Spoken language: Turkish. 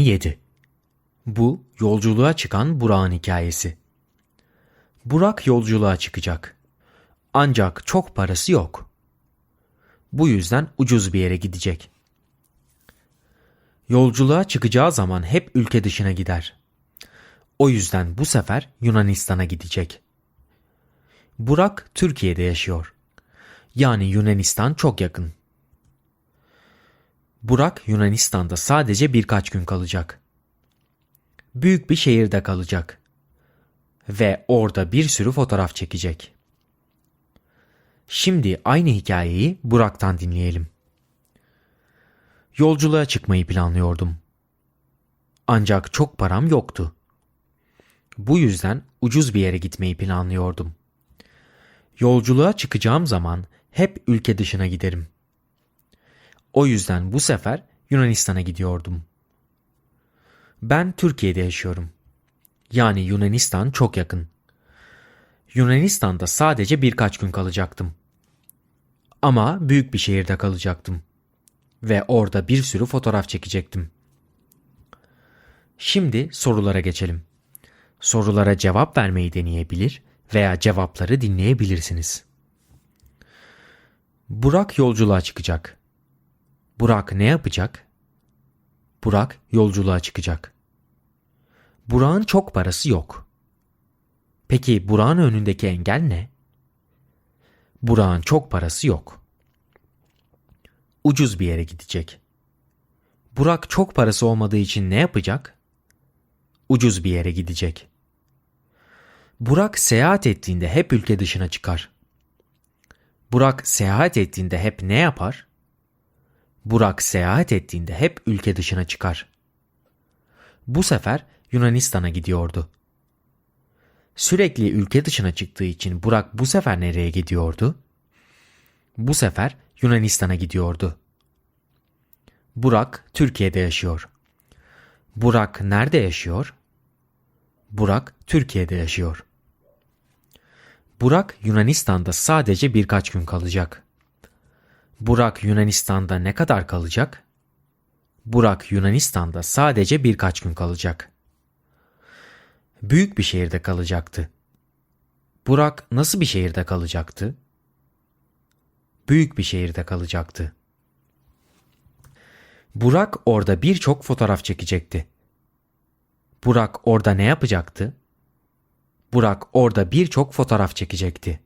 7. Bu yolculuğa çıkan Burak'ın hikayesi. Burak yolculuğa çıkacak. Ancak çok parası yok. Bu yüzden ucuz bir yere gidecek. Yolculuğa çıkacağı zaman hep ülke dışına gider. O yüzden bu sefer Yunanistan'a gidecek. Burak Türkiye'de yaşıyor. Yani Yunanistan çok yakın. Burak Yunanistan'da sadece birkaç gün kalacak. Büyük bir şehirde kalacak. Ve orada bir sürü fotoğraf çekecek. Şimdi aynı hikayeyi Burak'tan dinleyelim. Yolculuğa çıkmayı planlıyordum. Ancak çok param yoktu. Bu yüzden ucuz bir yere gitmeyi planlıyordum. Yolculuğa çıkacağım zaman hep ülke dışına giderim. O yüzden bu sefer Yunanistan'a gidiyordum. Ben Türkiye'de yaşıyorum. Yani Yunanistan çok yakın. Yunanistan'da sadece birkaç gün kalacaktım. Ama büyük bir şehirde kalacaktım. Ve orada bir sürü fotoğraf çekecektim. Şimdi sorulara geçelim. Sorulara cevap vermeyi deneyebilir veya cevapları dinleyebilirsiniz. Burak yolculuğa çıkacak. Burak ne yapacak? Burak yolculuğa çıkacak. Burak'ın çok parası yok. Peki Burak'ın önündeki engel ne? Burak'ın çok parası yok. Ucuz bir yere gidecek. Burak çok parası olmadığı için ne yapacak? Ucuz bir yere gidecek. Burak seyahat ettiğinde hep ülke dışına çıkar. Burak seyahat ettiğinde hep ne yapar? Burak seyahat ettiğinde hep ülke dışına çıkar. Bu sefer Yunanistan'a gidiyordu. Sürekli ülke dışına çıktığı için Burak bu sefer nereye gidiyordu? Bu sefer Yunanistan'a gidiyordu. Burak Türkiye'de yaşıyor. Burak nerede yaşıyor? Burak Türkiye'de yaşıyor. Burak Yunanistan'da sadece birkaç gün kalacak. Burak Yunanistan'da ne kadar kalacak? Burak Yunanistan'da sadece birkaç gün kalacak. Büyük bir şehirde kalacaktı. Burak nasıl bir şehirde kalacaktı? Büyük bir şehirde kalacaktı. Burak orada birçok fotoğraf çekecekti. Burak orada ne yapacaktı? Burak orada birçok fotoğraf çekecekti.